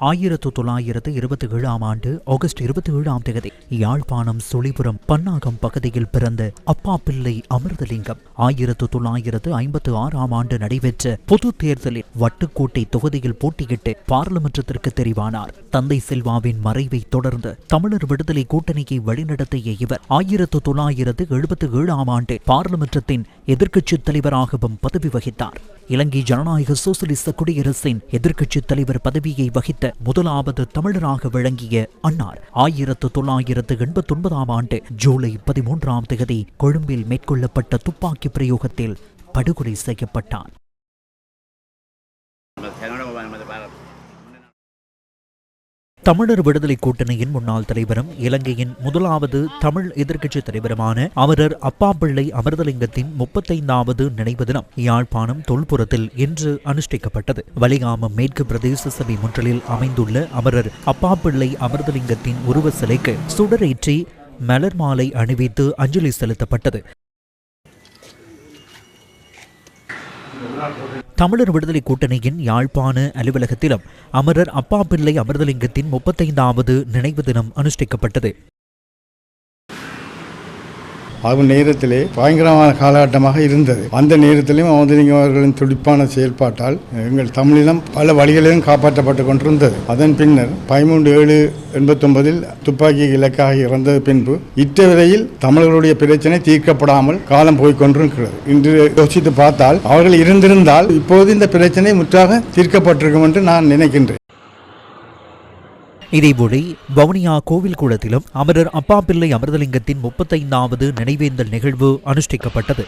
ஆயிரத்து தொள்ளாயிரத்து இருபத்தி ஏழாம் ஆண்டு ஆகஸ்ட் இருபத்தி ஏழாம் தேதி யாழ்ப்பாணம் சுழிபுரம் பன்னாகம் பகுதியில் பிறந்த அப்பா பிள்ளை அமிர்தலிங்கம் ஆயிரத்து தொள்ளாயிரத்து ஐம்பத்து ஆறாம் ஆண்டு நடைபெற்ற பொது தேர்தலில் வட்டுக்கோட்டை தொகுதியில் போட்டியிட்டு பாராளுமன்றத்திற்கு தெரிவானார். தந்தை செல்வாவின் மறைவை தொடர்ந்து தமிழர் விடுதலை கூட்டணியை வழிநடத்திய இவர் ஆயிரத்து தொள்ளாயிரத்து எழுபத்தி ஏழாம் ஆண்டு பாராளுமன்றத்தின் எதிர்க்கட்சித் தலைவராகவும் பதவி வகித்தார். இலங்கை ஜனநாயக சோசலிச குடியரசின் எதிர்க்கட்சித் தலைவர் பதவியை வகித்த முதலாவது தமிழராக விளங்கிய அன்னார். ஆயிரத்து தொள்ளாயிரத்து எண்பத்தி ஒன்பதாம் ஆண்டு ஜூலை பதிமூன்றாம் தேதி கொழும்பில் மேற்கொள்ளப்பட்ட துப்பாக்கி பிரயோகத்தில் படுகொலை செய்யப்பட்டார். தமிழர் விடுதலை கூட்டணியின் முன்னாள் தலைவரும் இலங்கையின் முதலாவது தமிழ் எதிர்க்கட்சி தலைவருமான அமரர் அப்பாப்பிள்ளை அமிர்தலிங்கத்தின் முப்பத்தைந்தாவது நினைவு தினம் யாழ்ப்பாணம் தொல்புரத்தில் இன்று அனுஷ்டிக்கப்பட்டது. வலிகாமம் மேற்கு பிரதேச சபை முன்றலில் அமைந்துள்ள அமரர் அப்பாப்பிள்ளை அமிர்தலிங்கத்தின் உருவ சிலைக்கு சுடரேற்றி மலர் மாலை அணிவித்து அஞ்சலி செலுத்தப்பட்டது. தமிழர் விடுதலை கூட்டணியின் யாழ்ப்பாண அலுவலகத்திலும் அமரர் அப்பாப்பிள்ளை அமிர்தலிங்கத்தின் முப்பத்தைந்தாவது நினைவு தினம் அனுஷ்டிக்கப்பட்டது. அது நேரத்திலே பயங்கரமான காலகட்டமாக இருந்தது. அந்த நேரத்திலும் அமுதலிங்கம் அவர்களின் துடிப்பான செயல்பாட்டால் எங்கள் தமிழினம் பல வழிகளிலும் காப்பாற்றப்பட்டு கொண்டிருந்தது. அதன் பின்னர் பதிமூன்று ஏழு எண்பத்தொன்பதில் துப்பாக்கி இலக்காக இறந்த பின்பு இத்தவரையில் தமிழர்களுடைய பிரச்சனை தீர்க்கப்படாமல் காலம் போய்கொண்டிருக்கிறது இன்று யோசித்து பார்த்தால் அவர்கள் இருந்திருந்தால் இப்போது இந்த பிரச்சனை முற்றாக தீர்க்கப்பட்டிருக்கும் என்று நான் நினைக்கின்றேன். இதேபோல வவுனியா கோவில் குளத்திலும் அமரர் அப்பாப்பிள்ளை அமிர்தலிங்கத்தின் முப்பத்தைந்தாவது நினைவேந்தல் நிகழ்வு அனுஷ்டிக்கப்பட்டது.